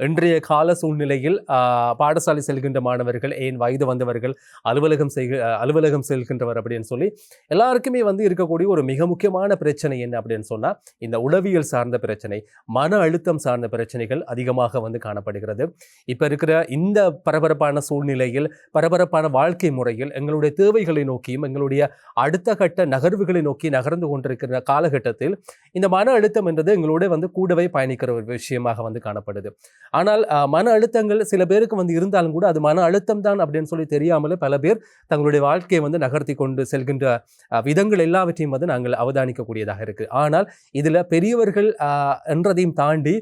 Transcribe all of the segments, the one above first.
இன்றைய கால சூழ்நிலையில் பாடசாலை செல்கின்ற மாணவர்கள் ஏன் வயது வந்தவர்கள் அலுவலகம் செய்க அலுவலகம் செல்கின்றவர் அப்படின்னு சொல்லி எல்லாருக்குமே வந்து இருக்கக்கூடிய ஒரு மிக முக்கியமான பிரச்சனை என்ன அப்படின்னு சொன்னால் இந்த உளவியல் சார்ந்த பிரச்சனை மன அழுத்தம் சார்ந்த பிரச்சனைகள் அதிகமாக வந்து காணப்படுகிறது. இப்போ இருக்கிற இந்த பரபரப்பான சூழ்நிலையில் பரபரப்பான வாழ்க்கை முறையில் எங்களுடைய தேவைகளை நோக்கியும் எங்களுடைய அடுத்த கட்ட நகர்வுகளை நோக்கி நகர்ந்து கொண்டிருக்கிற காலகட்டத்தில் இந்த மன அழுத்தம் என்றது எங்களோட வந்து கூடவே பயணிக்கிற ஒரு விஷயமாக வந்து காணப்படுது. ஆனால் அஹ், மன அழுத்தங்கள் சில பேருக்கு வந்து இருந்தாலும் கூட அது மன அழுத்தம் தான் அப்படின்னு சொல்லி தெரியாமலே பல பேர் தங்களுடைய வாழ்க்கையை வந்து நகர்த்தி கொண்டு செல்கின்ற அஹ், விதங்கள் எல்லாவற்றையும் வந்து நாங்கள் அவதானிக்கக்கூடியதாக இருக்கு. ஆனால் இதுல பெரியவர்கள் அஹ், என்றதையும் தாண்டி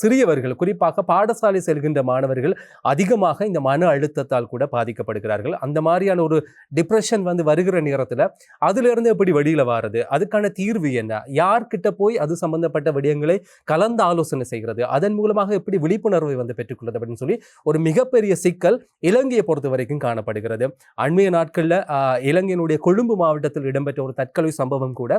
சிறியவர்கள் குறிப்பாக பாடசாலை செல்கின்ற மாணவர்கள் அதிகமாக இந்த மன அழுத்தத்தால் கூட பாதிக்கப்படுகிறார்கள். அந்த மாதிரியான ஒரு டிப்ரெஷன் வந்து வருகிற நேரத்தில் அதிலிருந்து எப்படி வெளியில் வர்றது அதுக்கான தீர்வு என்ன? யார்கிட்ட போய் அது சம்பந்தப்பட்ட விடயங்களை கலந்து ஆலோசனை செய்கிறது? அதன் மூலமாக எப்படி விழிப்புணர்வை வந்து பெற்றுக்கொள்வது அப்படின்னு சொல்லி ஒரு மிகப்பெரிய சிக்கல் இலங்கையை பொறுத்த வரைக்கும் காணப்படுகிறது. அண்மைய நாட்களில் இலங்கையினுடைய கொழும்பு மாவட்டத்தில் இடம்பெற்ற ஒரு தற்கொலை சம்பவம் கூட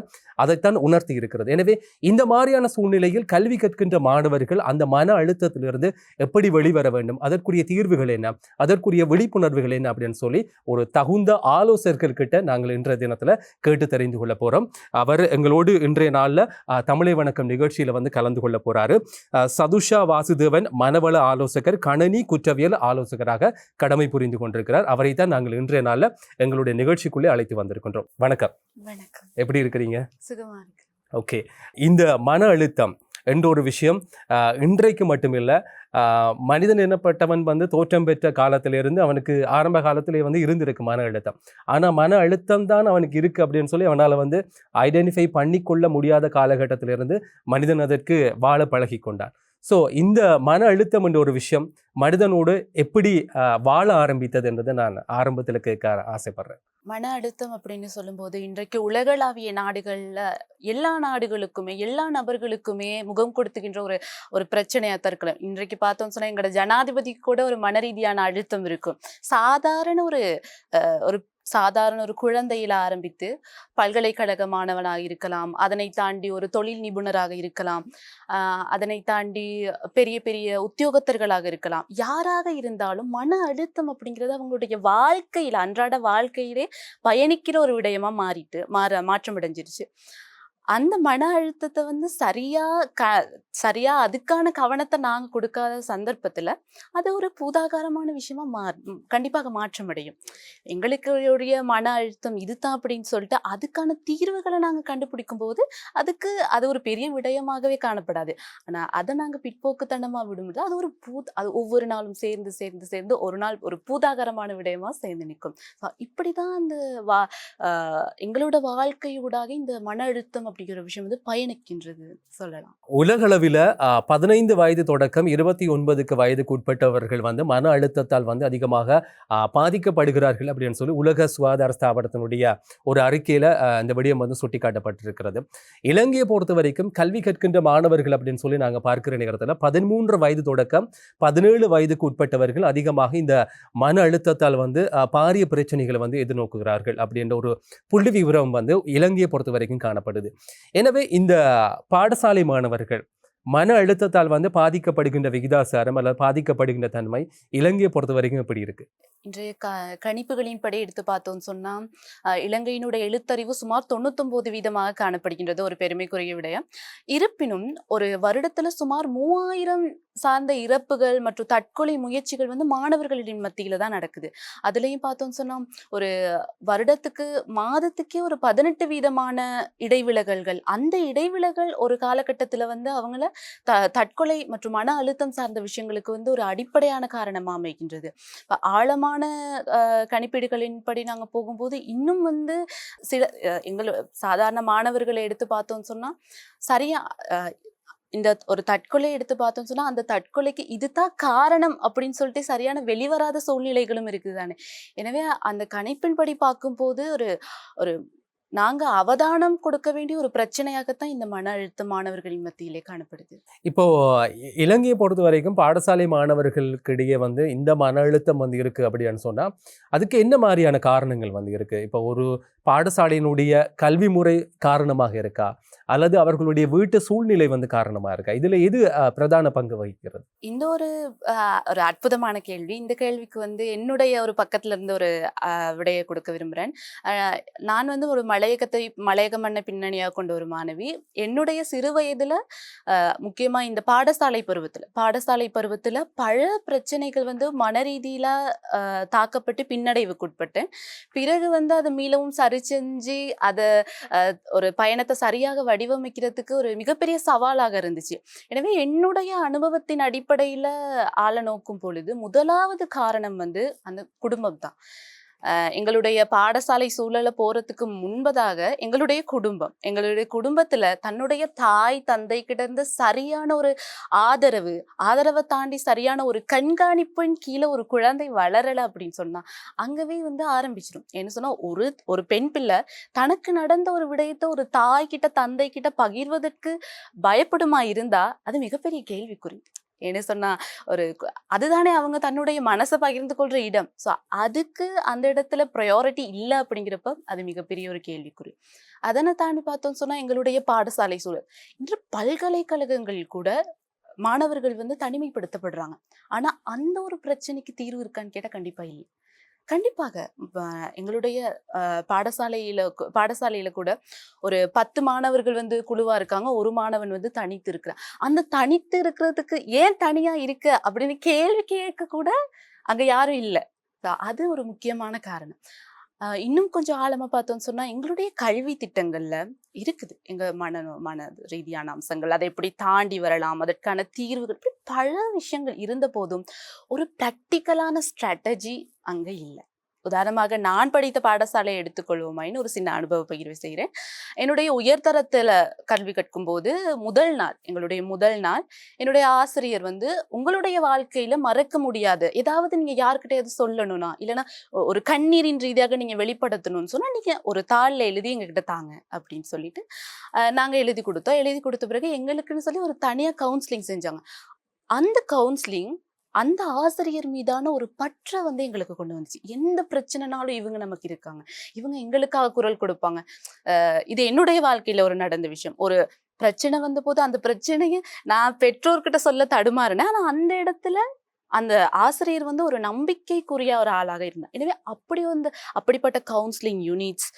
அதைத்தான் உணர்த்தி இருக்கிறது. எனவே இந்த மாதிரியான சூழ்நிலையில் கல்வி கற்கின்ற மாணவர்கள் அந்த மன அழுத்தத்திலிருந்து எப்படி வெளிவர வேண்டும்? அதற்குரிய தீர்வுகள் என்ன? அதற்குரிய விழிப்புணர்வுகள் என்ன? அப்படின்னு சொல்லி ஒரு தகுந்த ஆலோசகர்கள் கிட்ட நாங்கள் இன்றைய தினத்துல கேட்டு தெரிந்து கொள்ள போறோம். அவர் எங்களோடு இன்றைய நாள்ல தமிழை வணக்கம் நிகழ்ச்சியில வந்து கலந்து கொள்ள போறாரு. அஹ், சதுஷா வாசுதேவன் மனவள ஆலோசகர் கணனி குற்றவியல் ஆலோசகராக கடமை புரிந்து கொண்டிருக்கிறார். அவரை தான் நாங்கள் இன்றைய நாள்ல எங்களுடைய நிகழ்ச்சிக்குள்ளே அழைத்து வந்திருக்கின்றோம். வணக்கம். வணக்கம். எப்படி இருக்கிறீங்க? சுகமா இருக்கு ஓகே. இந்த மன அழுத்தம் என்ற ஒரு விஷயம் இன்றைக்கு மட்டுமில்லை. மனிதன் எனப்பட்டவன் வந்து தோற்றம் பெற்ற காலத்திலிருந்து அவனுக்கு ஆரம்ப காலத்திலே வந்து இருந்திருக்கு மன அழுத்தம். ஆனால் மன அழுத்தம் தான் அவனுக்கு இருக்குது அப்படின்னு சொல்லி அவனால் வந்து ஐடென்டிஃபை பண்ணிக்கொள்ள முடியாத காலகட்டத்திலிருந்து மனிதன் அதற்கு வாழ பழகி கொண்டான் ஸோ இந்த மன அழுத்தம் என்ற ஒரு விஷயம் மனிதனோடு எப்படி வாழ ஆரம்பித்தது என்றதை நான் ஆரம்பத்தில் கேட்க ஆசைப்படுறேன். மன அழுத்தம் அப்படின்னு சொல்லும்போது இன்றைக்கு உலகளாவிய நாடுகளில் எல்லா நாடுகளுக்குமே எல்லா நபர்களுக்குமே முகம் கொடுத்துக்கின்ற ஒரு ஒரு பிரச்சனையாக தான் இருக்கலாம். இன்றைக்கு பார்த்தோம்னு சொன்னால் எங்களோட ஜனாதிபதிக்கு கூட ஒரு மன ரீதியான அழுத்தம் இருக்கும். சாதாரண ஒரு ஒரு சாதாரண ஒரு குழந்தையில ஆரம்பித்து பல்கலைக்கழக மாணவனாக இருக்கலாம். அதனை தாண்டி ஒரு தொழில் நிபுணராக இருக்கலாம். ஆஹ் அதனை தாண்டி பெரிய பெரிய உத்தியோகத்தர்களாக இருக்கலாம். யாராக இருந்தாலும் மன அழுத்தம் அப்படிங்கிறது அவங்களுடைய வாழ்க்கையில அன்றாட வாழ்க்கையிலே பயணிக்கிற ஒரு விடயமா மாறிட்டு மாற மாற்றம் அடைஞ்சிருச்சு அந்த மன அழுத்தத்தை வந்து சரியா க சரியா அதுக்கான கவனத்தை நாங்க கொடுக்காத சந்தர்ப்பத்துல அது ஒரு பூதாகாரமான விஷயமா மா கண்டிப்பாக மாற்றம் அடையும். எங்களுக்குடைய மன அழுத்தம் இதுதான் அப்படின்னு சொல்லிட்டு அதுக்கான தீர்வுகளை நாங்க கண்டுபிடிக்கும் போது அதுக்கு அது ஒரு பெரிய விடயமாகவே காணப்படாது. ஆனா அதை நாங்க பிற்போக்குத்தனமா விடும்போது அது ஒரு பூ அது ஒவ்வொரு நாளும் சேர்ந்து சேர்ந்து சேர்ந்து ஒரு நாள் ஒரு பூதாகரமான விடயமா சேர்ந்து நிற்கும். இப்படி இப்படிதான் அந்த வா ஆஹ் எங்களோட வாழ்க்கையூடாக இந்த மன அழுத்தம் அப்படிங்கிற விஷயம் வந்து பயணிக்கின்றது சொல்லலாம். உலகளவில் பதினைந்து வயது தொடக்கம் இருபத்தி ஒன்பதுக்கு வயதுக்கு உட்பட்டவர்கள் வந்து மன அழுத்தத்தால் வந்து அதிகமாக பாதிக்கப்படுகிறார்கள் அப்படின்னு சொல்லி உலக சுகாதார ஸ்தாபனத்தினுடைய ஒரு அறிக்கையில் இந்த விடயம் வந்து சுட்டிக்காட்டப்பட்டிருக்கிறது. இலங்கையை பொறுத்த வரைக்கும் கல்வி கற்கின்ற மாணவர்கள் அப்படின்னு சொல்லி நாங்கள் பார்க்கிற நேரத்தில் பதிமூன்று வயது தொடக்கம் பதினேழு வயதுக்கு உட்பட்டவர்கள் அதிகமாக இந்த மன அழுத்தத்தால் வந்து பாரிய பிரச்சனைகளை வந்து எதிர்நோக்குகிறார்கள் அப்படின்ற ஒரு புள்ளி விவரம் வந்து இலங்கையை பொறுத்த வரைக்கும் காணப்படுது. எனவே இந்த பாடசாலை மாணவர்கள் மன அழுத்தத்தால் வந்து பாதிக்கப்படுகின்ற விகிதாசாரம் அல்லது பாதிக்கப்படுகின்ற தன்மை இலங்கையை பொறுத்த வரைக்கும் எப்படி இருக்கு? இன்றைய க கணிப்புகளின்படி எடுத்து பார்த்தோம்னு சொன்னால் இலங்கையினுடைய எழுத்தறிவு சுமார் தொண்ணூத்தொம்பது வீதமாக காணப்படுகின்றது ஒரு பெருமைக்குரிய விடயம். இருப்பினும் ஒரு வருடத்தில் சுமார் மூவாயிரம் சார்ந்த இறப்புகள் மற்றும் தற்கொலை முயற்சிகள் வந்து மாணவர்களின் மத்தியில தான் நடக்குது. அதுலயும் பார்த்தோம்னு சொன்னா ஒரு வருடத்துக்கு மாதத்துக்கே ஒரு பதினெட்டு வீதமான இடைவிலகல்கள். அந்த இடைவிலகல் ஒரு காலகட்டத்துல வந்து அவங்கள த தற்கொலை மற்றும் மன அழுத்தம் சார்ந்த விஷயங்களுக்கு வந்து ஒரு அடிப்படையான காரணமா அமைகின்றது. ஆழமான கணிப்பீடுகளின்படி நாங்கள் போகும்போது இன்னும் வந்து சில எங்கள் சாதாரண மாணவர்களை எடுத்து பார்த்தோம்னு சொன்னா சரியா இந்த ஒரு தற்கொலை எடுத்து பார்த்தோம்னு சொன்னா அந்த தற்கொலைக்கு இதுதான் காரணம் அப்படின்னு சொல்லிட்டு சரியான வெளிவராத சூழ்நிலைகளும் இருக்குது தானே எனவே அந்த கணிப்பின்படி பார்க்கும்போது ஒரு ஒரு நாங்க அவதானம் கொடுக்க வேண்டிய ஒரு பிரச்சனையாகத்தான் இந்த மன அழுத்தம் மாணவர்களின் மத்தியிலே காணப்படுது. இப்போ இலங்கையை பொறுத்த வரைக்கும் பாடசாலை மாணவர்களுக்கு இடையே வந்து இந்த மன அழுத்தம் வந்து இருக்கு அப்படின்னு சொன்னா அதுக்கு என்ன மாதிரியான காரணங்கள் வந்து இருக்கு? இப்போ ஒரு பாடசாலையினுடைய கல்வி முறை காரணமாக இருக்கா? அல்லது அவர்களுடைய வீட்டு சூழ்நிலை வந்து காரணமா இருக்கா? இதுல எது பிரதான பங்கு வகிக்கிறது? இந்த ஒரு ஒரு அற்புதமான கேள்வி. இந்த கேள்விக்கு வந்து என்னுடைய ஒரு பக்கத்துல இருந்து ஒரு விடையை கொடுக்க விரும்புகிறேன் நான் வந்து ஒரு மலையகத்தை மலையக மண்ணை பின்னணியாக கொண்ட ஒரு மாணவி என்னுடைய சிறு வயதுல ஆஹ், முக்கியமா இந்த பாடசாலை பருவத்துல பாடசாலை பருவத்துல பல பிரச்சனைகள் வந்து மன ரீதியில ஆஹ், தாக்கப்பட்டு பின்னடைவுக்குட்பட்டேன். பிறகு வந்து அதை மீளவும் சரி செஞ்சு அதை ஒரு பயணத்தை சரியாக வடிவமைக்கிறதுக்கு ஒரு மிகப்பெரிய சவாலாக இருந்துச்சு. எனவே என்னுடைய அனுபவத்தின் அடிப்படையில ஆள நோக்கும் பொழுது முதலாவது காரணம் வந்து அந்த குடும்பம் தான் எங்களுடைய பாடசாலை சூழலை போறதுக்கு முன்பதாக எங்களுடைய குடும்பம் எங்களுடைய குடும்பத்துல தன்னுடைய தாய் தந்தை கிட்ட இருந்து சரியான ஒரு ஆதரவு ஆதரவை தாண்டி சரியான ஒரு கண்காணிப்பின் கீழே ஒரு குழந்தை வளரல அப்படின்னு சொன்னா அங்கவே வந்து ஆரம்பிச்சிடும். என்ன சொன்னா ஒரு ஒரு பெண் பிள்ளை தனக்கு நடந்த ஒரு விடயத்தை ஒரு தாய் கிட்ட தந்தை கிட்ட பகிர்வதற்கு பயப்படுமா இருந்தா அது மிகப்பெரிய கேள்விக்குறி. என்ன சொன்னா ஒரு அதுதானே அவங்க தன்னுடைய மனசை பகிர்ந்து கொள்ற இடம். ஸோ அதுக்கு அந்த இடத்துல ப்ரையாரிட்டி இல்லை அப்படிங்கிறப்ப அது மிகப்பெரிய ஒரு கேள்விக்குறி. அதனை தாண்டி பார்த்தோம்னு சொன்னா எங்களுடைய பாடசாலை சூழல். இன்று பல்கலைக்கழகங்கள் கூட மாணவர்கள் வந்து தனிமைப்படுத்தப்படுறாங்க. ஆனா அந்த ஒரு பிரச்சனைக்கு தீர்வு இருக்கான்னு கேட்டால் கண்டிப்பா இல்லை. கண்டிப்பாக. எங்களுடைய அஹ், பாடசாலையில பாடசாலையில கூட ஒரு பத்து மாணவர்கள் வந்து குழுவா இருக்காங்க. ஒரு மாணவன் வந்து தனித்து இருக்கிறான். அந்த தனித்து இருக்கிறதுக்கு ஏன் தனியா இருக்க? அப்படின்னு கேள்வி கேட்க கூட அங்க யாரும் இல்லை. அது ஒரு முக்கியமான காரணம். இன்னும் கொஞ்சம் ஆழமா பார்த்தோம்னு சொன்னா எங்களுடைய கல்வி திட்டங்கள்ல இருக்குது. எங்க மன மன ரீதியான அம்சங்கள். அதை எப்படி தாண்டி வரலாம் அதற்கான தீர்வுகள் இப்படி பல விஷயங்கள் இருந்த போதும் ஒரு ப்ராக்டிக்கலான ஸ்ட்ராட்டஜி அங்க இல்லை. உதாரணமாக நான் படித்த பாடசாலையை எடுத்துக்கொள்வோமாயின்னு ஒரு சின்ன அனுபவ பகிர்வு செய்கிறேன் என்னுடைய உயர்தரத்தில் கல்வி கற்கும் போது முதல் நாள் எங்களுடைய முதல் நாள் என்னுடைய ஆசிரியர் வந்து உங்களுடைய வாழ்க்கையில மறக்க முடியாது. ஏதாவது நீங்க யாருக்கிட்டையாவது சொல்லணும்னா இல்லைன்னா ஒரு கண்ணீரின் ரீதியாக நீங்க வெளிப்படுத்தணும்னு சொன்னா நீங்க ஒரு தாளில் எழுதி எங்ககிட்ட தாங்க அப்படின்னு சொல்லிட்டு நாங்கள் நாங்க எழுதி கொடுத்தோம். எழுதி கொடுத்த பிறகு எங்களுக்குன்னு சொல்லி ஒரு தனியாக கவுன்சிலிங் செஞ்சாங்க. அந்த கவுன்சிலிங் அந்த ஆசிரியர் மீதான ஒரு பற்றை வந்து எங்களுக்கு கொண்டு வந்துச்சு. எந்த பிரச்சனைனாலும் இவங்க நமக்கு இருக்காங்க. இவங்க எங்களுக்காக குரல் கொடுப்பாங்க. இது என்னுடைய வாழ்க்கையில ஒரு நடந்த விஷயம். ஒரு பிரச்சனை வந்த போது அந்த பிரச்சனையை நான் பெற்றோர்கிட்ட சொல்ல தடுமாறினேன். ஆனா அந்த இடத்துல அந்த ஆசிரியர் வந்து ஒரு நம்பிக்கைக்குரிய ஒரு ஆளாக இருந்தார். எனவே அப்படி வந்து அப்படிப்பட்ட counselling units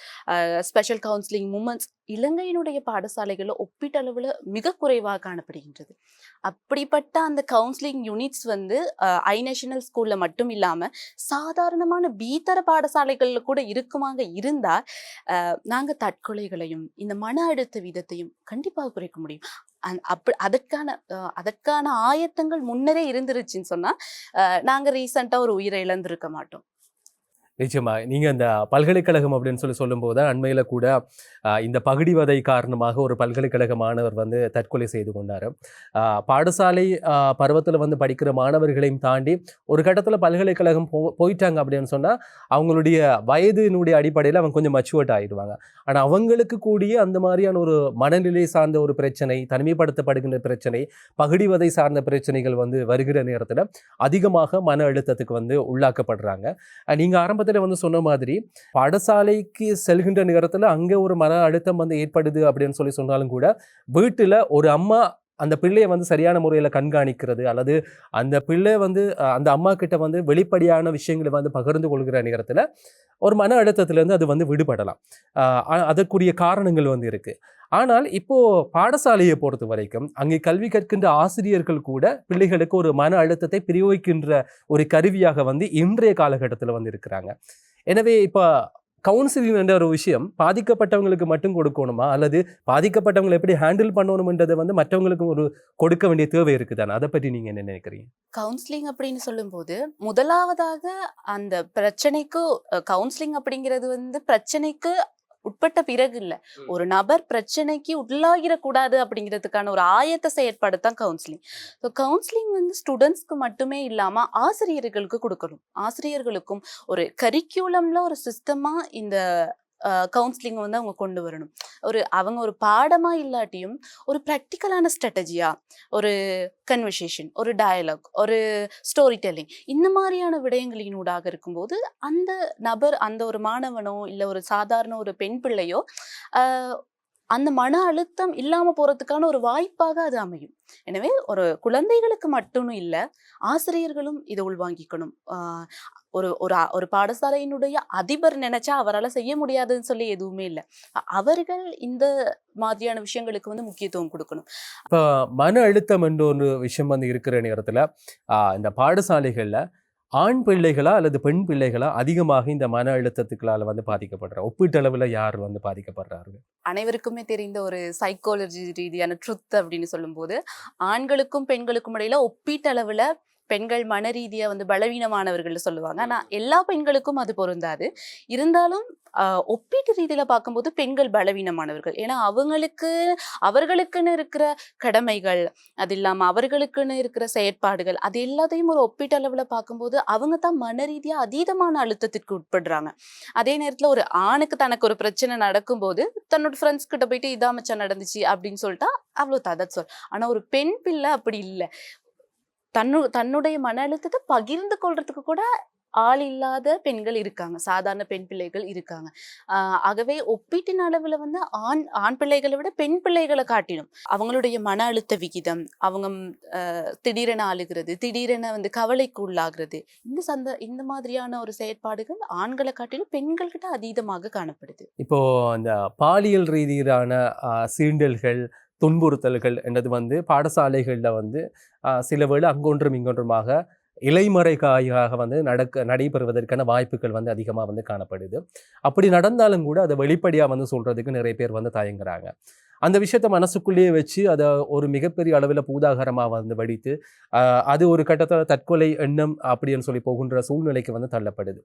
special counselling moments இலங்கையினுடைய பாடசாலைகளில் ஒப்பீட்டளவில் மிக குறைவாக காணப்படுகின்றது. அப்படிப்பட்ட அந்த கவுன்சிலிங் யூனிட்ஸ் வந்து ஐ நேஷனல் ஸ்கூலில் மட்டும் இல்லாமல் சாதாரணமான பீத்தர பாடசாலைகளில் கூட இருக்குமாங்க இருந்தால் நாங்கள் தற்கொலைகளையும் இந்த மன அழுத்த விதத்தையும் கண்டிப்பாக குறைக்க முடியும். அந் அதற்கான அஹ், அதற்கான ஆயத்தங்கள் முன்னரே இருந்துருச்சுன்னு சொன்னா அஹ், நாங்க ஒரு உயிரை இழந்திருக்க மாட்டோம். நிச்சயமா. நீங்கள் இந்த பல்கலைக்கழகம் அப்படின்னு சொல்லி சொல்லும்போது தான் அண்மையில் கூட இந்த பகுடிவதை காரணமாக ஒரு பல்கலைக்கழக மாணவர் வந்து தற்கொலை செய்து கொண்டார். பாடசாலை பருவத்தில் வந்து படிக்கிற மாணவர்களையும் தாண்டி ஒரு கட்டத்தில் பல்கலைக்கழகம் போ போயிட்டாங்க அப்படின்னு சொன்னால் அவங்களுடைய வயதினுடைய அடிப்படையில் அவங்க கொஞ்சம் மச்சுவர்ட் ஆயிடுவாங்க. ஆனால் அவங்களுக்கு கூடிய அந்த மாதிரியான ஒரு மனநிலை சார்ந்த ஒரு பிரச்சனை தனிமைப்படுத்தப்படுகின்ற பிரச்சனை பகுடிவதை சார்ந்த பிரச்சனைகள் வந்து வருகிற நேரத்தில் அதிகமாக மன அழுத்தத்துக்கு வந்து உள்ளாக்கப்படுறாங்க. நீங்கள் ஆரம்பத்தில் ஆரம்பத்துல வந்து சொன்ன மாதிரி பாடசாலைக்கு செல்கின்ற நேரத்தில் அங்கே ஒரு மன அழுத்தம் வந்து ஏற்படுது அப்படின்னு சொல்லி சொன்னாலும் கூட வீட்டில் ஒரு அம்மா அந்த பிள்ளையை வந்து சரியான முறையில் கண்காணிக்கிறது அல்லது அந்த பிள்ளை வந்து அந்த அம்மா கிட்ட வந்து வெளிப்படையான விஷயங்களை வந்து பகிர்ந்து கொள்கிற நேரத்தில் ஒரு மன அழுத்தத்திலேருந்து அது வந்து விடுபடலாம். அதற்குரிய காரணங்கள் வந்து இருக்குது ஆனால் இப்போ பாடசாலையை பொறுத்த வரைக்கும் அங்கே கல்வி கற்கின்ற ஆசிரியர்கள் கூட பிள்ளைகளுக்கு ஒரு மன அழுத்தத்தை பிரயோகிக்கின்ற ஒரு கருவியாக வந்து இன்றைய காலகட்டத்தில் வந்து இருக்கிறாங்க எனவே இப்போ கவுன்சிலிங் என்ற ஒரு விஷயம் பாதிக்கப்பட்டவங்களுக்கு மட்டும் கொடுக்கணுமா? அல்லது பாதிக்கப்பட்டவங்களை எப்படி ஹேண்டில் பண்ணணும்ன்றதை வந்து மற்றவங்களுக்கு ஒரு கொடுக்க வேண்டிய தேவை இருக்குதானே? அதை பற்றி நீங்கள் என்ன நினைக்கிறீங்க? கவுன்சிலிங் அப்படின்னு சொல்லும்போது முதலாவதாக அந்த பிரச்சனைக்கு கவுன்சிலிங் அப்படிங்கிறது வந்து பிரச்சனைக்கு உட்பட்ட பிறகு இல்ல. ஒரு நபர் பிரச்சனைக்கு உள்ளாகிடக்கூடாது அப்படிங்கிறதுக்கான ஒரு ஆயத்த செயற்பாடு தான் கவுன்சிலிங் ஸோ கவுன்சிலிங் வந்து ஸ்டூடெண்ட்ஸ்க்கு மட்டுமே இல்லாம ஆசிரியர்களுக்கு கொடுக்கணும். ஆசிரியர்களுக்கும் ஒரு கரிக்குலம்ல ஒரு சிஸ்டமா இந்த கவுன்சிலிங் வந்து அவங்க கொண்டு வரணும். ஒரு அவங்க ஒரு பாடமா இல்லாட்டியும் ஒரு ப்ராக்டிக்கலான ஸ்ட்ராட்டஜியா ஒரு கன்வர்சேஷன் ஒரு டயலாக் ஒரு ஸ்டோரி டெல்லிங் இந்த மாதிரியான விடயங்களினூடாக இருக்கும்போது அந்த நபர் அந்த ஒரு மாணவனோ இல்லை ஒரு சாதாரண ஒரு பெண் பிள்ளையோ அந்த மன அழுத்தம் இல்லாமல் போறதுக்கான ஒரு வாய்ப்பாக அது அமையும். எனவே ஒரு குழந்தைகளுக்கு மட்டும் இல்லை ஆசிரியர்களும் இதை உள்வாங்கிக்கணும். ஆஹ், ஒரு ஒரு ஒரு பாடசாலையினுடைய அதிபர் நினைச்சா அவரால் செய்ய முடியாதுன்னு சொல்லி எதுவுமே இல்லை. அவர்கள் இந்த மாதிரியான விஷயங்களுக்கு வந்து முக்கியத்துவம் கொடுக்கணும். இப்போ மன அழுத்தம் என்ற ஒரு விஷயம் வந்து இருக்கிற நேரத்தில் இந்த பாடசாலைகளில் ஆண் பிள்ளைகளா அல்லது பெண் பிள்ளைகளா அதிகமாக இந்த மன அழுத்தத்துக்களால் வந்து பாதிக்கப்படுறா ஒப்பீட்டளவில் யார் வந்து பாதிக்கப்படுறாரு அனைவருக்குமே தெரிந்த ஒரு சைக்காலஜி ரீதியான ட்ருத் அப்படின்னு சொல்லும்போது ஆண்களுக்கும் பெண்களுக்கும் இடையில ஒப்பீட்டளவில் பெண்கள் மன ரீதியா வந்து பலவீனமானவர்கள் சொல்லுவாங்க. ஆனா எல்லா பெண்களுக்கும் அது பொருந்தாது. இருந்தாலும் ஒப்பீட்டு ரீதியில பார்க்கும்போது பெண்கள் பலவீனமானவர்கள். ஏன்னா அவங்களுக்கு அவர்களுக்குன்னு இருக்கிற கடமைகள் அது இல்லாம அவர்களுக்குன்னு இருக்கிற செயற்பாடுகள் அது எல்லாத்தையும் ஒரு ஒப்பீட்டளவுல பார்க்கும்போது அவங்க தான் மன ரீதியா அதீதமான அழுத்தத்திற்கு உட்படுறாங்க. அதே நேரத்துல ஒரு ஆணுக்கு தனக்கு ஒரு பிரச்சனை நடக்கும்போது தன்னோட ஃப்ரெண்ட்ஸ் கிட்ட போயிட்டு இதா மச்சான் நடந்துச்சு அப்படின்னு சொல்லிட்டா அவ்வளோ ததத் சொல். ஆனா ஒரு பெண் பிள்ளை அப்படி இல்லை. தன்னு தன்னுடைய மன அழுத்தத்தை பகிர்ந்து கொள்றதுக்கு கூட ஆள் இல்லாத பெண்கள் இருக்காங்க. சாதாரண பெண் பிள்ளைகள் இருக்காங்க. ஆஹ் ஆகவே ஒப்பீட்டின் அளவில் வந்து ஆண் ஆண் பிள்ளைகளை விட பெண் பிள்ளைகளை காட்டிடும். அவங்களுடைய மன அழுத்த விகிதம் அவங்க திடீரென அழுகிறது திடீரென வந்து கவலைக்கு உள்ளாகிறது. இந்த சந்த இந்த மாதிரியான ஒரு செயற்பாடுகள் ஆண்களை காட்டிலும் பெண்கள்கிட்ட அதீதமாக காணப்படுது. இப்போ அந்த பாலியல் ரீதியிலான சீண்டல்கள் துன்புறுத்தல்கள் என்றது வந்து பாடசாலைகளில் வந்து சில வேளை அங்கொன்றும் இங்கொன்றுமாக இலைமறைகாயாக வந்து நடக்க நடைபெறுவதற்கான வாய்ப்புகள் வந்து அதிகமாக வந்து காணப்படுது. அப்படி நடந்தாலும் கூட அதை வெளிப்படையாக வந்து சொல்கிறதுக்கு நிறைய பேர் வந்து தயங்குறாங்க. அந்த விஷயத்தை மனசுக்குள்ளேயே வச்சு அதை ஒரு மிகப்பெரிய அளவில் பூதாகரமாக வந்து வடித்து அது ஒரு கட்டத்தில் தற்கொலை எண்ணம் அப்படின்னு சொல்லி போகின்ற சூழ்நிலைக்கு வந்து தள்ளப்படுது.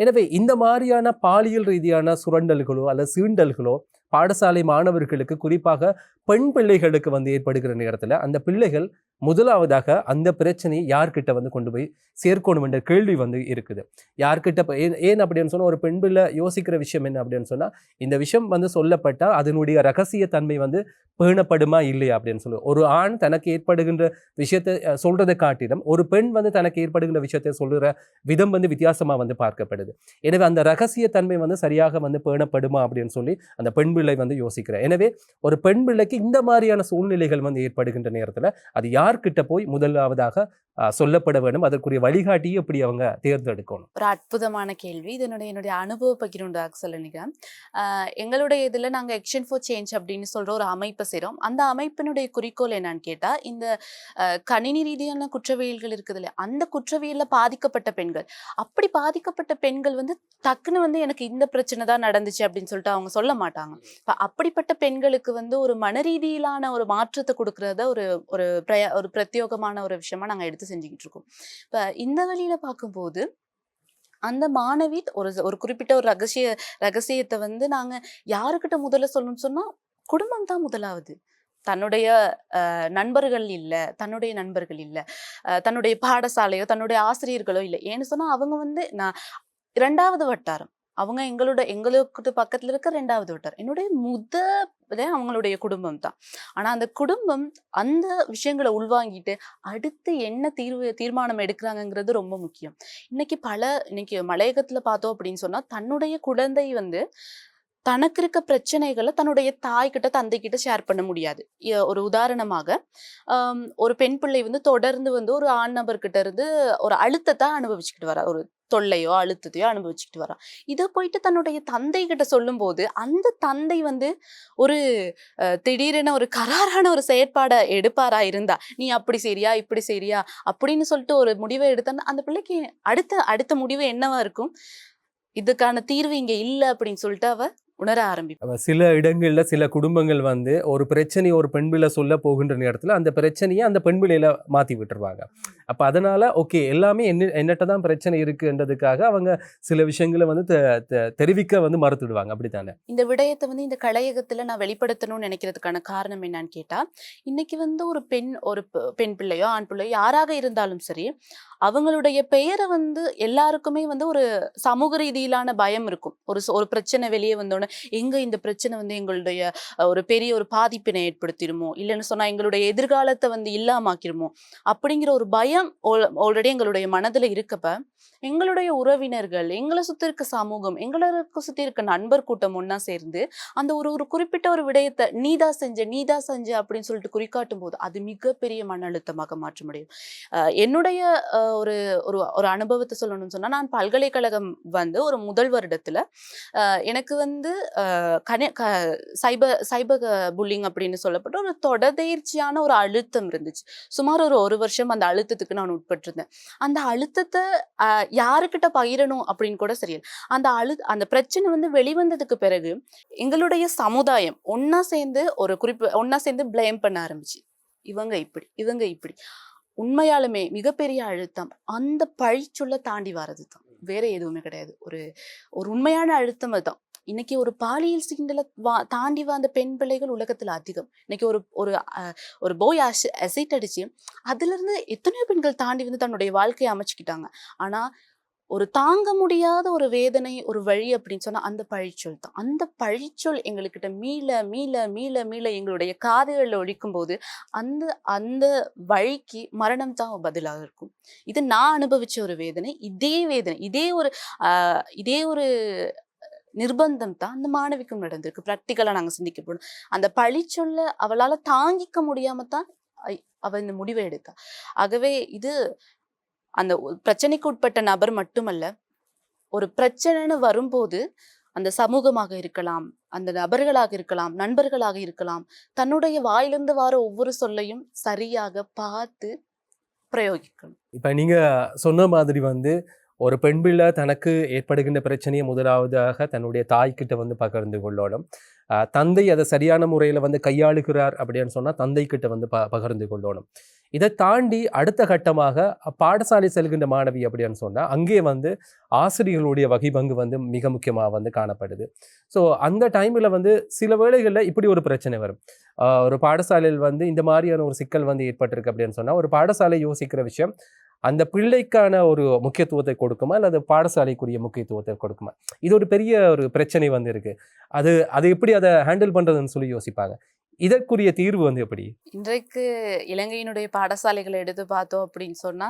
எனவே இந்த மாதிரியான பாலியல் ரீதியான சுரண்டல்களோ அல்லது சீண்டல்களோ பாடசாலை மாணவர்களுக்கு குறிப்பாக பெண் பிள்ளைகளுக்கு வந்து ஏற்படுகிற நேரத்தில் அந்த பிள்ளைகள் முதலாவதாக அந்த பிரச்சனையை யார்கிட்ட வந்து கொண்டு போய் சேர்க்கணும் என்ற கேள்வி வந்து இருக்குது. யார்கிட்ட ஏன் ஏன் அப்படின்னு சொன்னால் ஒரு பெண் பிள்ளை யோசிக்கிற விஷயம் என்ன அப்படின்னு சொன்னால் இந்த விஷயம் வந்து சொல்லப்பட்டால் அதனுடைய ரகசியத்தன்மை வந்து பேணப்படுமா இல்லையா அப்படின்னு சொல்லுவோம் ஒரு ஆண் தனக்கு ஏற்படுகின்ற விஷயத்தை அஹ், சொல்றதை காட்டிலும் ஒரு பெண் வந்து தனக்கு ஏற்படுகின்ற விஷயத்தை சொல்கிற விதம் வந்து வித்தியாசமாக வந்து பார்க்கப்படுது. எனவே அந்த ரகசியத்தன்மை வந்து சரியாக வந்து பேணப்படுமா அப்படின்னு சொல்லி அந்த பெண் பிள்ளை வந்து யோசிக்கிறேன் எனவே ஒரு பெண் பிள்ளைக்கு இந்த மாதிரியான சூழ்நிலைகள் வந்து ஏற்படுகின்ற நேரத்தில் அது யார் யார்கிட்ட போய் முதலாவதாக சொல்லப்பட வேண்டும். அதற்குரிய வழிகாட்டியை எப்படி அவங்க தேர்ந்தெடுக்கணும். ஒரு அற்புதமான கேள்வி. இதனுடைய என்னுடைய அனுபவ பகிர்வுண்டாக சொல்ல நினைக்கிறேன் எங்களுடைய இதில் நாங்கள் எக்ஷன் ஃபார் சேஞ்ச் அப்படின்னு சொல்கிற ஒரு அமைப்பை செய்கிறோம் அந்த அமைப்பினுடைய குறிக்கோள் என்னன்னு கேட்டால் இந்த கணினி ரீதியான குற்றவியல்கள் இருக்குது இல்லையா? அந்த குற்றவியலில் பாதிக்கப்பட்ட பெண்கள். அப்படி பாதிக்கப்பட்ட பெண்கள் வந்து டக்குன்னு வந்து எனக்கு இந்த பிரச்சனை தான் நடந்துச்சு அப்படின்னு சொல்லிட்டு அவங்க சொல்ல மாட்டாங்க. இப்போ அப்படிப்பட்ட பெண்களுக்கு வந்து ஒரு மனரீதியிலான ஒரு மாற்றத்தை கொடுக்கறத ஒரு ஒரு ஒரு பிரத்யோகமான ஒரு விஷயமா நாங்கள் எடுத்து செஞ்சுக்கிட்டு இருக்கோம் இப்போ இந்த வழியில் பார்க்கும்போது அந்த மாணவி ஒரு ஒரு குறிப்பிட்ட ஒரு ரகசிய ரகசியத்தை வந்து நாங்கள் யாருக்கிட்ட முதல்ல சொல்லணும்னு சொன்னால் குடும்பம் தான் முதலாவது. தன்னுடைய நண்பர்கள் இல்லை தன்னுடைய நண்பர்கள் இல்லை தன்னுடைய பாடசாலையோ தன்னுடைய ஆசிரியர்களோ இல்லை. ஏன்னு சொன்னால் அவங்க வந்து நான் இரண்டாவது வட்டாரம். அவங்க எங்களோட எங்களுக்கு பக்கத்துல இருக்க ரெண்டாவது ஓட்டர் என்னுடைய முத அவங்களுடைய குடும்பம் தான். ஆனா அந்த குடும்பம் அந்த விஷயங்களை உள்வாங்கிட்டு அடுத்து என்ன தீர்வு தீர்மானம் எடுக்கிறாங்கங்கிறது ரொம்ப முக்கியம். இன்னைக்கு பல இன்னைக்கு மலையகத்துல பார்த்தோம் அப்படின்னு சொன்னா தன்னுடைய குழந்தை வந்து தனக்கு இருக்க பிரச்சனைகளை தன்னுடைய தாய்கிட்ட தந்தை கிட்ட ஷேர் பண்ண முடியாது. ஒரு உதாரணமாக ஒரு பெண் பிள்ளை வந்து தொடர்ந்து வந்து ஒரு ஆண் நபர்கிட்ட இருந்து ஒரு அழுத்தத்தை அனுபவிச்சுக்கிட்டு வர ஒரு தொல்லையோ அழுத்தத்தையோ அனுபவிச்சுட்டு வரான். இதை போயிட்டு தன்னுடைய தந்தை கிட்ட சொல்லும்போது அந்த தந்தை வந்து ஒரு அஹ், திடீரென ஒரு கராரான ஒரு செயற்பாடை எடுப்பாரா இருந்தா நீ அப்படி சரியா இப்படி சரியா அப்படின்னு சொல்லிட்டு ஒரு முடிவை எடுத்தா அந்த பிள்ளைக்கு அடுத்த அடுத்த முடிவு என்னவா இருக்கும்? இதுக்கான தீர்வு இங்க இல்லை அப்படின்னு சொல்லிட்டு அவ உணர ஆரம்பிப்பா அப்ப சில இடங்கள்ல சில குடும்பங்கள் வந்து ஒரு பிரச்சனை ஒரு பெண் பிள்ளை சொல்ல போகின்ற நேரத்துல அந்த பிரச்சனையை அந்த பெண் பிள்ளையில மாத்தி விட்டுருவாங்க. அப்ப அதனால ஓகே எல்லாமே என்ன என்னட்ட தான் பிரச்சனை இருக்குன்றதுக்காக அவங்க சில விஷயங்களை வந்து தெரிவிக்க வந்து மறுத்துடுவாங்க. அப்படித்தானே? இந்த விடயத்தை வந்து இந்த கலையகத்துல நான் வெளிப்படுத்தணும்னு நினைக்கிறதுக்கான காரணம் என்னன்னு கேட்டா இன்னைக்கு வந்து ஒரு பெண் ஒரு பெண் பிள்ளையோ ஆண் பிள்ளையோ யாராக இருந்தாலும் சரி அவங்களுடைய பெயரை வந்து எல்லாருக்குமே வந்து ஒரு சமூக ரீதியிலான பயம் இருக்கும். ஒரு ஒரு பிரச்சனை வெளியே வந்தோடனே எங்க இந்த பிரச்சனை வந்து எங்களுடைய ஒரு பெரிய ஒரு பாதிப்பினை ஏற்படுத்திடுமோ? இல்லைன்னு சொன்னா எங்களுடைய எதிர்காலத்தை வந்து இல்லாமாக்கிருமோ அப்படிங்கிற ஒரு பயம் ஆல்ரெடி எங்களுடைய மனதுல இருக்கப்ப எங்களுடைய உறவினர்கள் எங்களை சுத்தி இருக்க சமூகம் எங்களுக்கு சுத்தி இருக்க நண்பர் கூட்டம் ஒன்னா சேர்ந்து அந்த ஒரு ஒரு குறிப்பிட்ட ஒரு விடயத்தை நீதா செஞ்ச நீதா செஞ்ச அப்படின்னு சொல்லிட்டு குறிக்காட்டும் போது அது மிகப்பெரிய மன அழுத்தமாக மாற்ற முடியும் என்னுடைய ஒரு ஒரு ஒரு அனுபவத்தை சொல்லணும்னு சொன்னா நான் பல்கலைக்கழகம் வந்து ஒரு முதல் வருடத்துல எனக்கு வந்து அஹ், க சைபர் சைபர் புல்லிங் அப்படின்னு சொல்லப்பட்ட ஒரு தொடர்ச்சியான ஒரு அழுத்தம் இருந்துச்சு. சுமார் ஒரு ஒரு வருஷம் அந்த அழுத்தத்துக்கு நான் உட்பட்டிருந்தேன். அந்த அழுத்தத்தை யாருக்கிட்ட பகிரணும் அப்படின்னு கூட சரியில்லை. அந்த அழு அந்த பிரச்சனை வந்து வெளிவந்ததுக்கு பிறகு எங்களுடைய சமுதாயம் ஒன்னா சேர்ந்து ஒரு குறிப்பு ஒன்னா சேர்ந்து ப்ளேம் பண்ண ஆரம்பிச்சு. இவங்க இப்படி இவங்க இப்படி. உண்மையாலுமே மிகப்பெரிய அழுத்தம் அந்த பழிச்சொல்ல தாண்டி வர்றது தான் வேற எதுவுமே கிடையாது. ஒரு ஒரு உண்மையான அழுத்தம் அதுதான். இன்னைக்கு ஒரு பாலியல் சீண்டலை வா தாண்டி வந்த பெண் பிள்ளைகள் உலகத்துல அதிகம். இன்னைக்கு ஒரு ஒரு ஒரு போய் அசைட் அடிச்சு அதுல இருந்து எத்தனையோ பெண்கள் தாண்டி வந்து தன்னுடைய வாழ்க்கையை அமைச்சுக்கிட்டாங்க. ஆனா ஒரு தாங்க முடியாத ஒரு வேதனை ஒரு வழி அப்படின்னு சொன்னா அந்த பழிச்சொல் தான். அந்த பழிச்சொல் எங்களுக்கிட்ட மீள மீள மீள மீள எங்களுடைய காதுகளில் ஒழிக்கும் போது அந்த அந்த வழிக்கு மரணம் தான் பதிலாக இருக்கும். இது நான் அனுபவிச்ச ஒரு வேதனை இதே வேதனை இதே ஒரு இதே ஒரு நிர்பந்தம் தான். அந்த மாணவிக்கும் நடந்திருக்கு. ப்ராக்டிக்கலாக நாங்கள் சிந்திக்க போனோம் அந்த பழிச்சொல்ல அவளால தாங்கிக்க முடியாம தான் அவள் அவ இந்த முடிவை எடுத்தா. ஆகவே இது அந்த பிரச்சனைக்கு உட்பட்ட நபர் மட்டுமல்ல ஒரு பிரச்சனைன்னு வரும்போது அந்த சமூகமாக இருக்கலாம் அந்த நபர்களாக இருக்கலாம் நண்பர்களாக இருக்கலாம் தன்னுடைய வாயிலிருந்து வர ஒவ்வொரு சொல்லையும் சரியாக பார்த்து பிரயோகிக்கணும். இப்ப நீங்க சொன்ன மாதிரி வந்து ஒரு பெண் பிள்ளை தனக்கு ஏற்படுகின்ற பிரச்சனையை முதலாவதாக தன்னுடைய தாய்கிட்ட வந்து பகிர்ந்து கொள்ளணும். தந்தை அதை சரியான முறையில் வந்து கையாளுகிறார் அப்படின்னு சொன்னால் தந்தைக்கிட்ட வந்து ப பகிர்ந்து கொள்ளணும். இதை தாண்டி அடுத்த கட்டமாக பாடசாலை செல்கின்ற மாணவி அப்படின்னு சொன்னால் அங்கே வந்து ஆசிரியர்களுடைய வகைபங்கு வந்து மிக முக்கியமாக வந்து காணப்படுது. ஸோ அந்த டைமில் வந்து சில வேளைகளில் இப்படி ஒரு பிரச்சனை வரும். ஒரு பாடசாலையில் வந்து இந்த மாதிரியான ஒரு சிக்கல் வந்து ஏற்பட்டிருக்கு அப்படின்னு சொன்னால் ஒரு பாடசாலை யோசிக்கிற விஷயம் அந்த பிள்ளைக்கான ஒரு முக்கியத்துவத்தை கொடுக்குமா? அல்லது பாடசாலைக்குரிய முக்கியத்துவத்தை கொடுக்குமா? இது ஒரு பெரிய ஒரு பிரச்சனை வந்து இருக்கு அது அது எப்படி அதை ஹேண்டில் பண்றதுன்னு சொல்லி யோசிப்பாங்க. இதற்குரிய தீர்வு வந்து எப்படி? இன்றைக்கு இலங்கையினுடைய பாடசாலைகளை எடுத்து பார்த்தோம் அப்படின்னு சொன்னா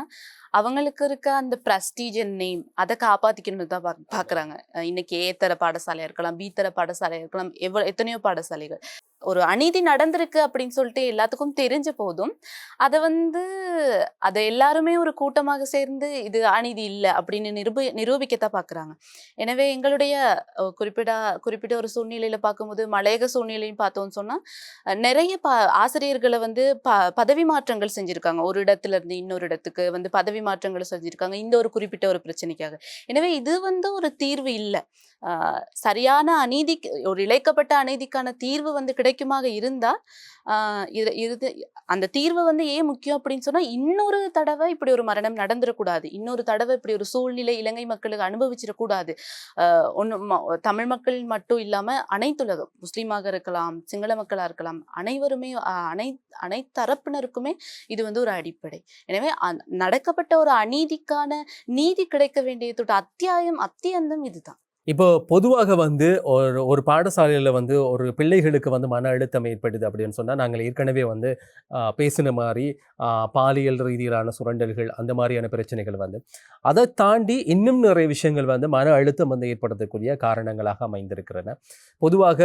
அவங்களுக்கு இருக்க அந்த பிரஸ்டீஜ் நேம் அதை காப்பாற்றிக்கணும்னு தான் பாக்- பாக்குறாங்க. இன்னைக்கு ஏ தர பாடசாலையா இருக்கலாம் பி தர பாடசாலையா இருக்கலாம் எவ்வளவு எத்தனையோ பாடசாலைகள். ஒரு அநீதி நடந்திருக்கு அப்படின்னு சொல்லிட்டு எல்லாத்துக்கும் தெரிஞ்ச போதும் அதை வந்து அதை எல்லாருமே ஒரு கூட்டமாக சேர்ந்து இது அநீதி இல்லை அப்படின்னு நிரூபி நிரூபிக்கத்தான் பார்க்குறாங்க எனவே எங்களுடைய குறிப்பிட குறிப்பிட்ட ஒரு சூழ்நிலையில பார்க்கும்போது மலையக சூழ்நிலையும் பார்த்தோம்னு சொன்னா நிறைய ப ஆசிரியர்களை வந்து ப பதவி மாற்றங்கள் செஞ்சுருக்காங்க. ஒரு இடத்துல இருந்து இன்னொரு இடத்துக்கு வந்து பதவி மாற்றங்களை செஞ்சிருக்காங்க. இந்த ஒரு குறிப்பிட்ட ஒரு பிரச்சனைக்காக. எனவே இது வந்து ஒரு தீர்வு இல்லை. சரியான அநீதி ஒரு இழைக்கப்பட்ட அநீதிக்கான தீர்வு வந்து கிடைக்குமாக இருந்தா இது இது அந்த தீர்வு வந்து ஏன் முக்கியம் அப்படின்னு சொன்னா இன்னொரு தடவை இப்படி ஒரு மரணம் நடந்துடக்கூடாது இன்னொரு தடவை இப்படி ஒரு சூழ்நிலை இலங்கை மக்களுக்கு அனுபவிச்சிடக்கூடாது ஒன்று ஒண்ணு ம- தமிழ் மக்கள் மட்டும் இல்லாம அனைத்துலகம் முஸ்லீமாக இருக்கலாம் சிங்கள மக்களாக இருக்கலாம் அனைவருமே அனை அனை அனைத்தரப்பினருக்குமே இது வந்து ஒரு அடிப்படை. எனவே நடக்கப்பட்ட நடக்கப்பட்ட ஒரு அநீதிக்கான நீதி கிடைக்க வேண்டியதோட அத்தியாயம் அத்தியந்தம் இதுதான். இப்போ பொதுவாக வந்து ஒரு ஒரு பாடசாலையில் வந்து ஒரு பிள்ளைகளுக்கு வந்து மன அழுத்தம் ஏற்படுது அப்படின்னு சொன்னால் நாங்கள் ஏற்கனவே வந்து பேசின மாதிரி பாலியல் ரீதியிலான சுரண்டல்கள் அந்த மாதிரியான பிரச்சனைகள் வந்து. அதை தாண்டி இன்னும் நிறைய விஷயங்கள் வந்து மன அழுத்தம் வந்து ஏற்படுத்தக்கூடிய காரணங்களாக அமைந்திருக்கிறன. பொதுவாக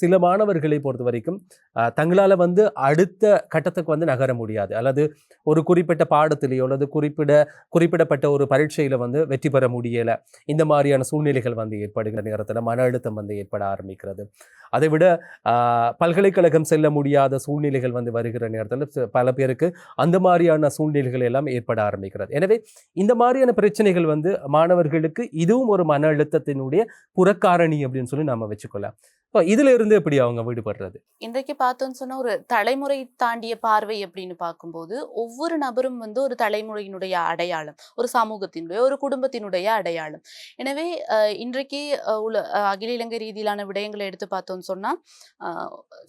சில மாணவர்களை பொறுத்த வரைக்கும் தங்களால் வந்து அடுத்த கட்டத்துக்கு வந்து நகர முடியாது. அல்லது ஒரு குறிப்பிட்ட பாடத்திலேயோ அல்லது குறிப்பிட குறிப்பிடப்பட்ட ஒரு பரீட்சையில் வந்து வெற்றி பெற முடியலை. இந்த மாதிரியான சூழ்நிலைகள் வந்து ஏற்படுகிற நேரத்தில் மன அழுத்தம் வந்து ஏற்பட ஆரம்பிக்கிறது. அதை விட பல்கலைக்கழகம் செல்ல முடியாத சூழ்நிலைகள் வந்து வருகிற நேரத்தில் பல பேருக்கு அந்த மாதிரியான சூழ்நிலைகள் எல்லாம் ஏற்பட ஆரம்பிக்கிறது. எனவே இந்த மாதிரியான பிரச்சனைகள் வந்து மாணவர்களுக்கு இதுவும் ஒரு மன அழுத்தத்தினுடைய புறக்காரணி அப்படின்னு சொல்லி நாம வச்சுக்கொள்ளலாம். இப்போ இதுல இருந்து எப்படி அவங்க விடுபடுறது? இன்றைக்கு பார்த்தோம்னு சொன்னா ஒரு தலைமுறை தாண்டிய பார்வை அப்படின்னு பார்க்கும்போது ஒவ்வொரு நபரும் வந்து ஒரு தலைமுறையினுடைய அடையாளம் ஒரு சமூகத்தினுடைய ஒரு குடும்பத்தினுடைய அடையாளம். எனவே இன்றைக்கு உள்ள உல அகில இலங்கை ரீதியிலான விடயங்களை எடுத்து பார்த்தோம்னு சொன்னா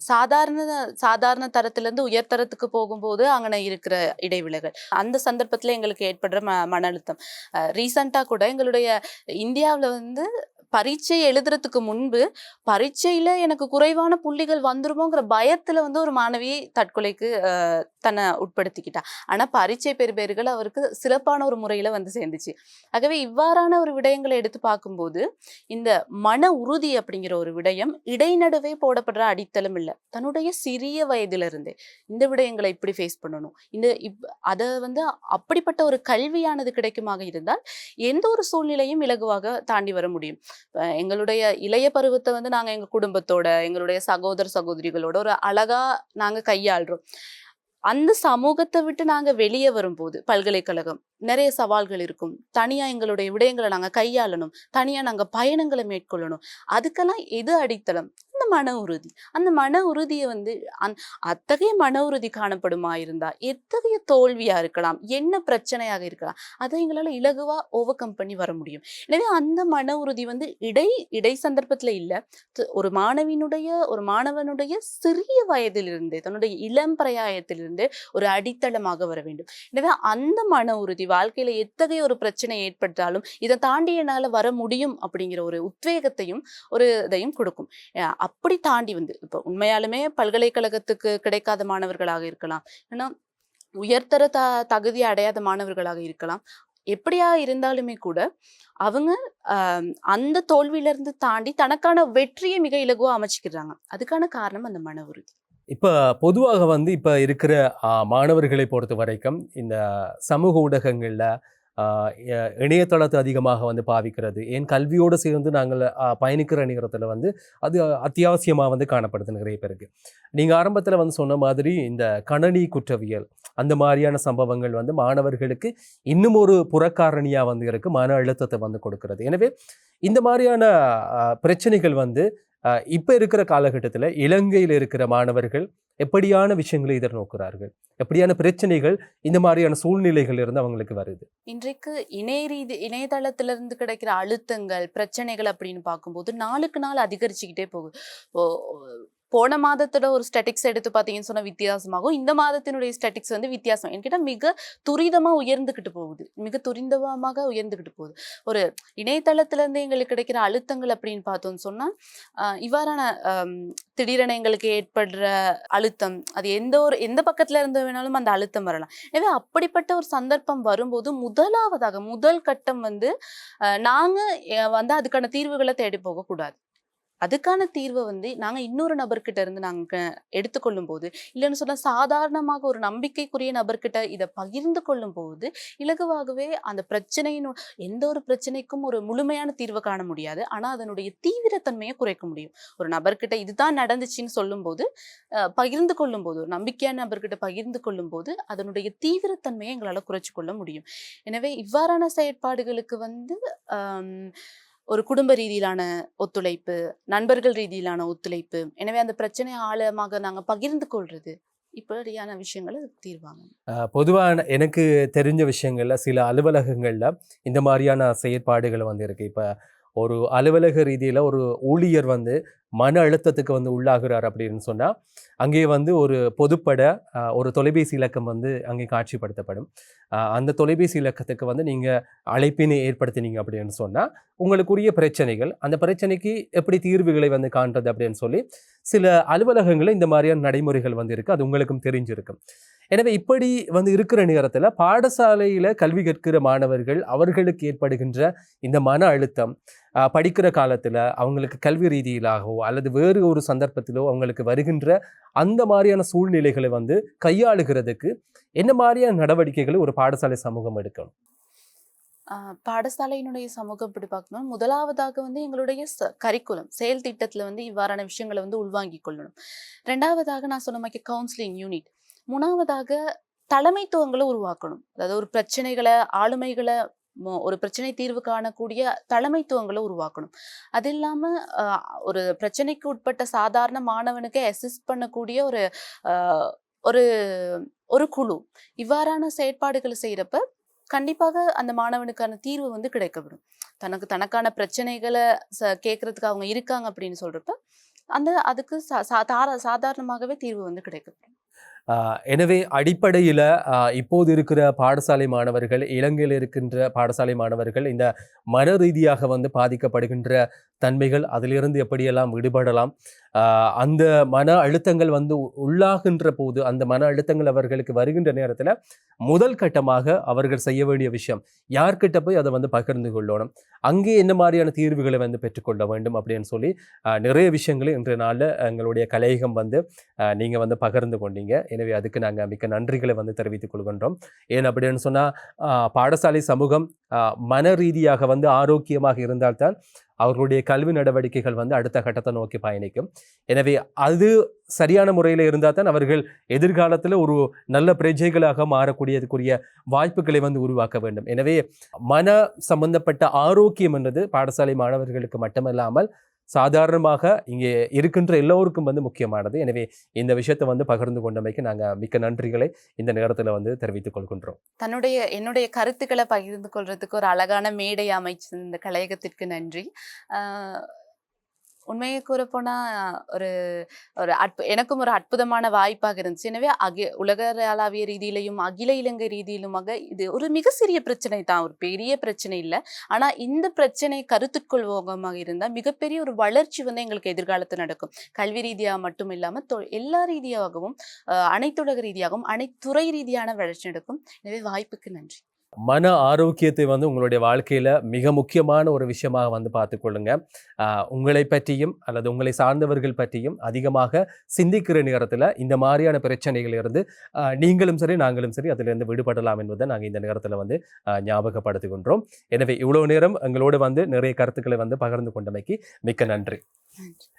சாதாரண சாதாரண தரத்திலிருந்து உயர்தரத்துக்கு போகும்போது அங்கே இருக்கிற இடைவிலகல் அந்த சந்தர்ப்பத்தில் எங்களுக்கு ஏற்படுற ம மன அழுத்தம். ரீசண்டாக கூட எங்களுடைய இந்தியாவில் வந்து பரீட்சை எழுதுறதுக்கு முன்பு பரீட்சையில எனக்கு குறைவான புள்ளிகள் வந்துருமோங்கிற பயத்துல வந்து ஒரு மாணவி தற்கொலைக்கு தன்னை உட்படுத்திக்கிட்டா. ஆனா பரீட்சை பெறுபேறுகள் அவருக்கு சிறப்பான ஒரு முறையில வந்து சேர்ந்துச்சு. ஆகவே இவ்வாறான ஒரு விடயங்களை எடுத்து பார்க்கும்போது இந்த மன உறுதி அப்படிங்கிற ஒரு விடயம் இடைநடுவே போடப்படுற அடித்தளம் இல்லை. தன்னுடைய சிறிய வயதில இருந்தே இந்த விடயங்களை இப்படி ஃபேஸ் பண்ணணும். இந்த இப் அதை வந்து அப்படிப்பட்ட ஒரு கல்வியானது கிடைக்குமாக இருந்தால் எந்த ஒரு சூழ்நிலையும் இலகுவாக தாண்டி வர முடியும். எங்களுடைய இளைய பருவத்தை வந்து நாங்க எங்க குடும்பத்தோட எங்களுடைய சகோதர சகோதரிகளோட ஒரு அழகா நாங்க கையாளுறோம். அந்த சமூகத்தை விட்டு நாங்க வெளியே வரும்போது பல்கலைக்கழகம் நிறைய சவால்கள் இருக்கும். தனியா எங்களுடைய விடயங்களை நாங்க கையாளணும். தனியா நாங்க பயணங்களை மேற்கொள்ளணும். அதுக்கெல்லாம் எது அடித்தளம்? அந்த மன உறுதி. அந்த மன உறுதியை வந்து அந் அத்தகைய மன உறுதி காணப்படுமா இருந்தா எத்தகைய தோல்வியா இருக்கலாம்? என்ன பிரச்சனையாக இருக்கலாம்? அதை எங்களால் இலகுவா ஓவர் கம் பண்ணி வர முடியும். எனவே அந்த மன உறுதி வந்து இடை இடை சந்தர்ப்பத்துல இல்ல. ஒரு மாணவியினுடைய ஒரு மாணவனுடைய சிறிய வயதிலிருந்தே தன்னுடைய இளம் பிரயாயத்திலிருந்து ஒரு அடித்தளமாக வர வேண்டும். எனவே அந்த மன உறுதி வாழ்க்கையில எத்தகைய ஒரு பிரச்சனை ஏற்பட்டாலும் இதை தாண்டி என்னால வர முடியும் அப்படிங்கிற ஒரு உத்வேகத்தையும் ஒரு இதையும் கொடுக்கும். அப்படி தாண்டி வந்து இப்போ உண்மையாலுமே பல்கலைக்கழகத்துக்கு கிடைக்காத மாணவர்களாக இருக்கலாம். ஏன்னா உயர்தர த தகுதி அடையாத மாணவர்களாக இருக்கலாம். எப்படியா இருந்தாலுமே கூட அவங்க அந்த தோல்வியில இருந்து தாண்டி தனக்கான வெற்றியை மிக இலகுவா அமைச்சிக்கிறாங்க. அதுக்கான காரணம் அந்த மன உறுதி இப்போ பொதுவாக வந்து இப்போ இருக்கிற மாணவர்களை பொறுத்த வரைக்கும் இந்த சமூக ஊடகங்களில் இணையதளத்தை அதிகமாக வந்து பாவிக்கிறது. ஏன் கல்வியோடு சேர்ந்து நாங்கள் பயணிக்கிற நேரத்தில் வந்து அது அத்தியாவசியமாக வந்து காணப்படுது நிறைய பேருக்கு. நீங்கள் ஆரம்பத்தில் வந்து சொன்ன மாதிரி இந்த கணனி குற்றவியல் அந்த மாதிரியான சம்பவங்கள் வந்து மாணவர்களுக்கு இன்னும் ஒரு புறக்காரணியாக வந்து இருக்கு மன அழுத்தத்தை வந்து கொடுக்கிறது. எனவே இந்த மாதிரியான பிரச்சனைகள் வந்து இப்போ இருக்கிற காலகட்டத்தில் இலங்கையில் இருக்கிற மாணவர்கள் எப்படியான விஷயங்களை எதிர்நோக்கிறார்கள் எப்படியான பிரச்சனைகள் இந்த மாதிரியான சூழ்நிலைகள் இருந்து அவங்களுக்கு வருது? இன்றைக்கு இணைய ரீதி இணையதளத்திலிருந்து கிடைக்கிற அழுத்தங்கள் பிரச்சனைகள் அப்படின்னு பார்க்கும்போது நாளுக்கு நாள் அதிகரிச்சுக்கிட்டே போகுது. போன மாதத்தோட ஒரு ஸ்டெட்டிக்ஸ் எடுத்து பார்த்தீங்கன்னு சொன்னா வித்தியாசமாகும். இந்த மாதத்தினுடைய ஸ்டெட்டிக்ஸ் வந்து வித்தியாசம். என்கிட்ட மிக துரிதமா உயர்ந்துகிட்டு போகுது. மிக துரிதமாக உயர்ந்துகிட்டு போகுது. ஒரு இணையதளத்திலேருந்து எங்களுக்கு கிடைக்கிற அழுத்தங்கள் அப்படின்னு பார்த்தோம்னு சொன்னா ஆஹ் இவ்வாறான திடீரென எங்களுக்கு ஏற்படுற அழுத்தம் அது எந்த ஒரு எந்த பக்கத்துல இருந்து வேணாலும் அந்த அழுத்தம் வரலாம். எனவே அப்படிப்பட்ட ஒரு சந்தர்ப்பம் வரும்போது முதலாவதாக முதல் கட்டம் வந்து அஹ், நாங்க வந்து அதுக்கான தீர்வுகளை தேடி போகக்கூடாது. அதுக்கான தீர்வை வந்து நாங்க இன்னொரு நபர்கிட்ட இருந்து நாங்க எடுத்துக்கொள்ளும் போது இல்லைன்னு சொன்னா சாதாரணமாக ஒரு நம்பிக்கைக்குரிய நபர்கிட்ட இதை பகிர்ந்து கொள்ளும் போது இலகுவாகவே அந்த பிரச்சனையின் எந்த ஒரு பிரச்சனைக்கும் ஒரு முழுமையான தீர்வை காண முடியாது. ஆனா அதனுடைய தீவிரத்தன்மையை குறைக்க முடியும். ஒரு நபர்கிட்ட இதுதான் நடந்துச்சுன்னு சொல்லும்போது அஹ், பகிர்ந்து கொள்ளும் போது ஒரு நம்பிக்கையான நபர்கிட்ட பகிர்ந்து கொள்ளும் போது அதனுடைய தீவிரத்தன்மையை எங்களால குறைச்சு கொள்ள முடியும். எனவே இவ்வாறான செயற்பாடுகளுக்கு வந்து ஆஹ் ஒரு குடும்ப ரீதியிலான ஒத்துழைப்பு நண்பர்கள் ரீதியிலான ஒத்துழைப்பு எனவே அந்த பிரச்சனை ஆழமாக நாங்கள் பகிர்ந்து கொள்வது இப்படியான விஷயங்களை தீர்வாங்க. பொதுவாக எனக்கு தெரிஞ்ச விஷயங்களில் சில அலுவலகங்களில் இந்த மாதிரியான செயற்பாடுகள் வந்து இருக்கு இப்போ ஒரு அலுவலக ரீதியில் ஒரு ஊழியர் வந்து மன அழுத்தத்துக்கு வந்து உள்ளாகிறார் அப்படின்னு சொன்னால் அங்கே வந்து ஒரு பொதுப்பட ஒரு தொலைபேசி இலக்கம் வந்து அங்கே காட்சிப்படுத்தப்படும். அந்த தொலைபேசி இலக்கத்துக்கு வந்து நீங்கள் அழைப்பினை ஏற்படுத்தினீங்க அப்படின்னு சொன்னால் உங்களுக்குரிய பிரச்சனைகள் அந்த பிரச்சனைக்கு எப்படி தீர்வுகளை வந்து காண்றது அப்படின்னு சொல்லி சில அலுவலகங்களில் இந்த மாதிரியான நடைமுறைகள் வந்து இருக்குது அது உங்களுக்கும் தெரிஞ்சிருக்கும். எனவே இப்படி வந்து இருக்கிற நேரத்தில் பாடசாலையில் கல்வி கற்கிற மாணவர்கள் அவர்களுக்கு ஏற்படுகின்ற இந்த மன அழுத்தம் படிக்கிற காலத்தில் அவங்களுக்கு கல்வி ரீதியிலாகவோ அல்லது வேறு ஒரு சந்தர்ப்பத்திலோ அவங்களுக்கு வருகின்ற அந்த மாதிரியான சூழ்நிலைகளை வந்து கையாளுகிறதுக்கு என்ன மாதிரியான நடவடிக்கைகளை ஒரு பாடசாலை சமூகம் எடுக்கணும் பாடசாலையினுடைய சமூகம் இப்படி பார்க்கணும். முதலாவதாக வந்து எங்களுடைய கரிக்குலம் செயல் திட்டத்தில் வந்து இவ்வாறான விஷயங்களை வந்து உள்வாங்கிக் கொள்ளணும். ரெண்டாவதாக நான் சொன்ன மாதிரி கவுன்சிலிங் யூனிட் மூணாவதாக தலைமைத்துவங்களை உருவாக்கணும். அதாவது ஒரு பிரச்சனைகளை ஆளுமைகளை ஒரு பிரச்சனை தீர்வு காணக்கூடிய தலைமைத்துவங்களை உருவாக்கணும். அது இல்லாம ஒரு பிரச்சனைக்கு உட்பட்ட சாதாரண மாணவனுக்கு அசிஸ்ட் பண்ணக்கூடிய ஒரு ஒரு ஒரு குழு. இவ்வாறான செயற்பாடுகளை செய்யறப்ப கண்டிப்பாக அந்த மாணவனுக்கான தீர்வு வந்து கிடைக்கப்படும். தனக்கு தனக்கான பிரச்சனைகளை ச கேட்கறதுக்கு அவங்க இருக்காங்க அப்படின்னு சொல்றப்ப அந்த அதுக்கு சா- சா- தாரா- சாதாரணமாகவே தீர்வு வந்து கிடைக்கப்படும். எனவே அடிப்படையில் இப்போது இருக்கிற பாடசாலை மாணவர்கள் இலங்கையில் இருக்கின்ற பாடசாலை மாணவர்கள் இந்த மன ரீதியாக வந்து பாதிக்கப்படுகின்ற தன்மைகள் அதிலிருந்து எப்படியெல்லாம் விடுபடலாம்? அந்த மன அழுத்தங்கள் வந்து உள்ளாகின்ற போது அந்த மன அழுத்தங்கள் அவர்களுக்கு வருகின்ற நேரத்தில் முதல் கட்டமாக அவர்கள் செய்ய வேண்டிய விஷயம் யார்கிட்ட போய் அதை வந்து பகிர்ந்து கொள்ளணும்? அங்கே என்ன மாதிரியான தீர்வுகளை வந்து பெற்றுக்கொள்ள வேண்டும் அப்படின்னு சொல்லி நிறைய விஷயங்களை இன்றைய நாளில் எங்களுடைய கலையகம் வந்து நீங்கள் வந்து பகிர்ந்து கொண்டீங்க. எனவே அதுக்கு நாங்கள் மிக்க நன்றிகளை வந்து தெரிவித்துக் கொள்கின்றோம். ஏன் அப்படின்னு சொன்னால் பாடசாலை சமூகம் மன ரீதியாக வந்து ஆரோக்கியமாக இருந்தால்தான் அவர்களுடைய கல்வி நடவடிக்கைகள் வந்து அடுத்த கட்டத்தை நோக்கி பயணிக்கும். எனவே அது சரியான முறையில் இருந்தால் தான் அவர்கள் எதிர்காலத்தில் ஒரு நல்ல பிரஜைகளாக மாறக்கூடியதுக்குரிய வாய்ப்புகளை வந்து உருவாக்க வேண்டும். எனவே மன சம்பந்தப்பட்ட ஆரோக்கியம் என்றது பாடசாலை மாணவர்களுக்கு மட்டுமல்லாமல் சாதாரணமாக இங்கே இருக்கின்ற எல்லோருக்கும் வந்து முக்கியமானது. எனவே இந்த விஷயத்தை வந்து பகிர்ந்து கொண்டமைக்கு நாங்கள் மிக்க நன்றிகளை இந்த நேரத்தில் வந்து தெரிவித்துக் கொள்கின்றோம். தன்னுடைய என்னுடைய கருத்துக்களை பகிர்ந்து கொள்றதுக்கு ஒரு அழகான மேடை அமைச்சு இந்த கலையகத்திற்கு நன்றி உண்மையை கூறப்போனா ஒரு ஒரு அற்பு எனக்கும் ஒரு அற்புதமான வாய்ப்பாக இருந்துச்சு. எனவே அகி உலகளாவிய ரீதியிலையும் அகில இலங்கை ரீதியிலுமாக இது ஒரு மிக சிறிய பிரச்சனை தான். ஒரு பெரிய பிரச்சனை இல்லை. ஆனால் இந்த பிரச்சனை கருத்துக்கொள்வோகமாக இருந்தால் மிகப்பெரிய ஒரு வளர்ச்சி வந்து எங்களுக்கு எதிர்காலத்தில் நடக்கும். கல்வி ரீதியாக மட்டும் இல்லாமல் தொ- எல்லா ரீதியாகவும் அனைத்துலக ரீதியாகவும் அனைத்துறை ரீதியான வளர்ச்சி நடக்கும். எனவே வாய்ப்புக்கு நன்றி. மன ஆரோக்கியத்தை வந்து உங்களுடைய வாழ்க்கையில் மிக முக்கியமான ஒரு விஷயமாக வந்து பார்த்துக்கொள்ளுங்க. உங்களை பற்றியும் அல்லது உங்களை சார்ந்தவர்கள் பற்றியும் அதிகமாக சிந்திக்கிற நேரத்தில் இந்த மாதிரியான பிரச்சனைகள் இருந்து நீங்களும் சரி நாங்களும் சரி அதிலிருந்து விடுபடலாம் என்பதை நாங்கள் இந்த நேரத்தில் வந்து ஞாபகப்படுத்துகின்றோம். எனவே இவ்வளோ நேரம் எங்களோடு வந்து நிறைய கருத்துக்களை வந்து பகிர்ந்து கொண்டமைக்கு மிக்க நன்றி. நன்றி.